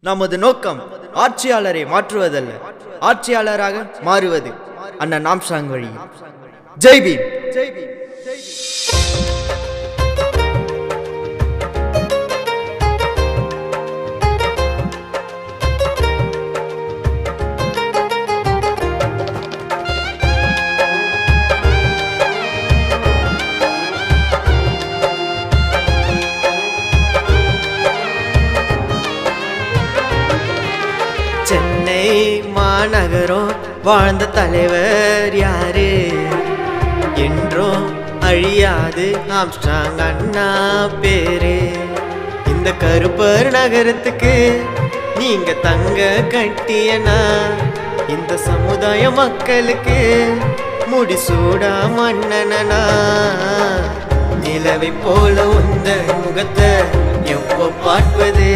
நமது நோக்கம் ஆட்சியாளரை மாற்றுவதல்ல. ஆட்சியாளராக மாறுவது. அண்ணன் நாம்சாங் வழி ஜெய் பீம் ஜெய் பீம். வாழ்ந்த தலைவர் யாரு? என்றும் அழியாது ஆம்ஸ்டாங் அண்ணா பேரு. இந்த கருப்பர் நகரத்துக்கு நீங்க தங்க கட்டியனா? இந்த சமுதாய மக்களுக்கு முடிசூடா மன்னனா நிலவை போல உந்த முகத்தை எப்போ பார்ப்பது?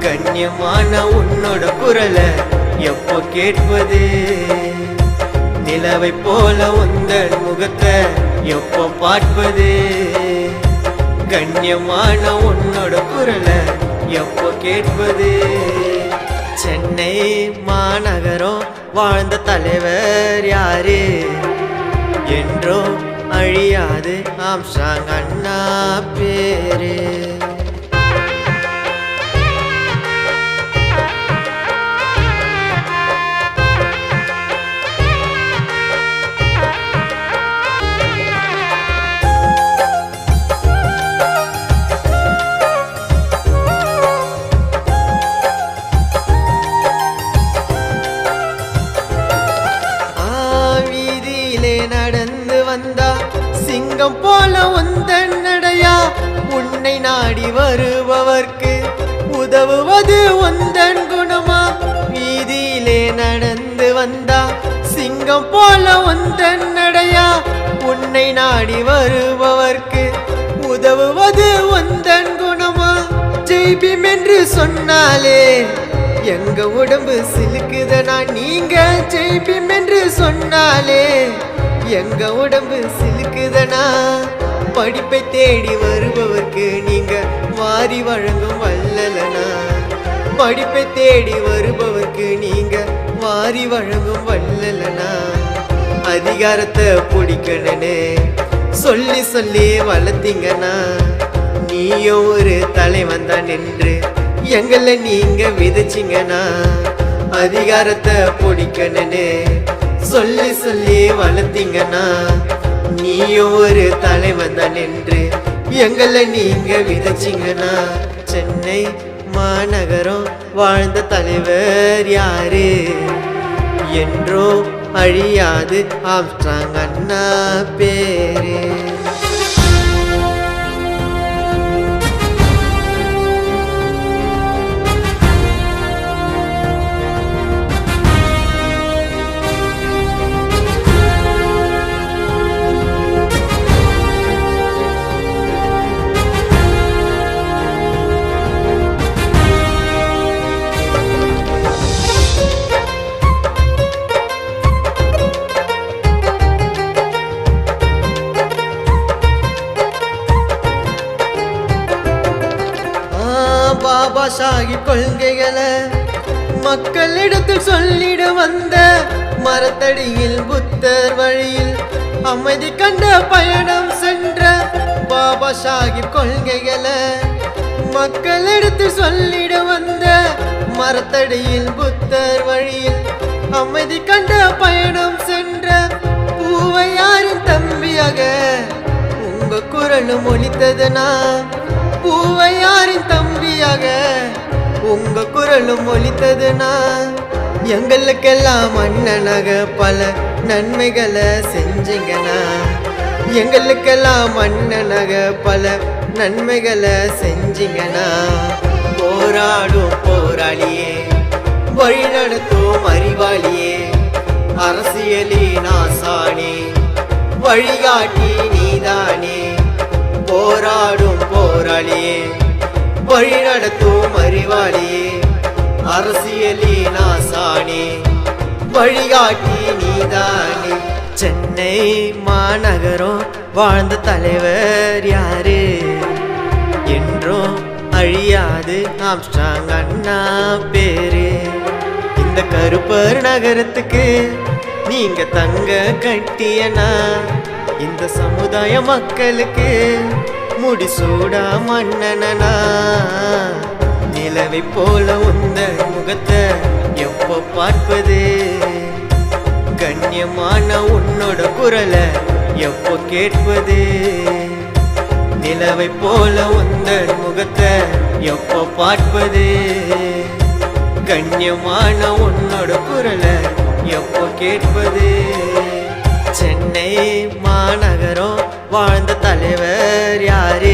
கண்ணியமான உன்னோட குரலை எப்போ கேட்பது? நிலவை போல உந்தன் முகத்தை எப்போ பார்ப்பது? கண்ணியமான உன்னோட குரலை எப்போ கேட்பது? சென்னை மாநகரம் வாழ்ந்த தலைவர் யாரு? என்றும் அழியாது ஆம்சாங் அண்ணா பேரு. சிங்கம் போல உந்தன் நடையா உன்னை நாடி வருபவர்க்கு உதவுவது உந்தன் குணமா? வீதியிலே நடந்து வந்தா சிங்கம் போல உந்தன் நடையா உன்னை நாடி வருபவர்க்கு உதவுவது உந்தன் குணமா? ஜெய்பிம் என்று சொன்னாலே எங்க உடம்பு சிலுக்குதனா நீங்க? ஜெய்பிம் என்று சொன்னாலே எங்க உடம்பு சிலுக்குதனா படிப்பை தேடி வருபவர்க்கு நீங்க வாரி வழங்கும் வல்லலனா படிப்பை தேடி வருபவர்க்கு நீங்க வாரி வழங்கும் வல்லலனா அதிகாரத்தை பிடிக்கணுன்னு சொல்லி சொல்லி வளர்த்தீங்கன்னா நீயும் ஒரு தலைவன் தான் நின்று எங்களை நீங்க விதைச்சிங்கன்னா அதிகாரத்தை பிடிக்கணுன்னு சொல்லி சொல்லி வளர்த்தீங்கன்னா நீயும் ஒரு தலைவன் தான் என்று எங்களை நீங்க விதைச்சிங்கன்னா சென்னை மாநகரம் வாழ்ந்த தலைவர் யாரு? என்றோ அழியாது ஆம்ஸ்ட்ராங் அண்ணா பேரு. பாபா கொள்கைகளை மக்களிடத்தில் சொல்லிட வந்த மரத்தடியில் புத்தர் வழியில் அமைதி கண்ட பயணம் சென்ற பாபா சாஹிப் கொள்கைகளை மக்களிடத்தில் சொல்லிட வந்த மரத்தடியில் புத்தர் வழியில் அமைதி கண்ட பயணம் சென்ற பூவையாரின் தம்பியாக உங்க குரலும் ஒழித்ததுனா பூவையாரின் தம்பியாக உங்க குரலும் ஒலித்ததுனா? எங்களுக்கெல்லாம் அண்ணனாக பல நன்மைகளை செஞ்சீங்கண்ணா. எங்களுக்கெல்லாம் அண்ணனாக பல நன்மைகளை செஞ்சீங்கண்ணா. போராடும் போராளியே வழிநடத்தும் அறிவாளியே அரசியலின் ஆசானே வழிகாட்டி நீதானே. போராடும் போராளியே வழிநடத்தும் அறிவாளியே அரசியலே நாசானே வழிகாட்டி நீதானே. சென்னை மாநகரம் வாழ்ந்த தலைவர் யாரு? என்றும் அழியாது ஆம்ஸ்டாங் அண்ணா பேரு. இந்த கருப்பர் நகரத்துக்கு நீங்க தங்க கட்டியனா இந்த சமுதாய மக்களுக்கு முடிசூடா மன்னனா நிலவை போல உந்த முகத்தை எப்போ பார்ப்பது? கண்ணியமான உன்னோட குரலை எப்போ கேட்பது? நிலவை போல உந்தன் முகத்தை எப்போ பார்ப்பது? கண்ணியமான உன்னோட குரலை எப்போ கேட்பது? சென்னை மாநகரம் வாழ்ந்த தலைவர் யாரு?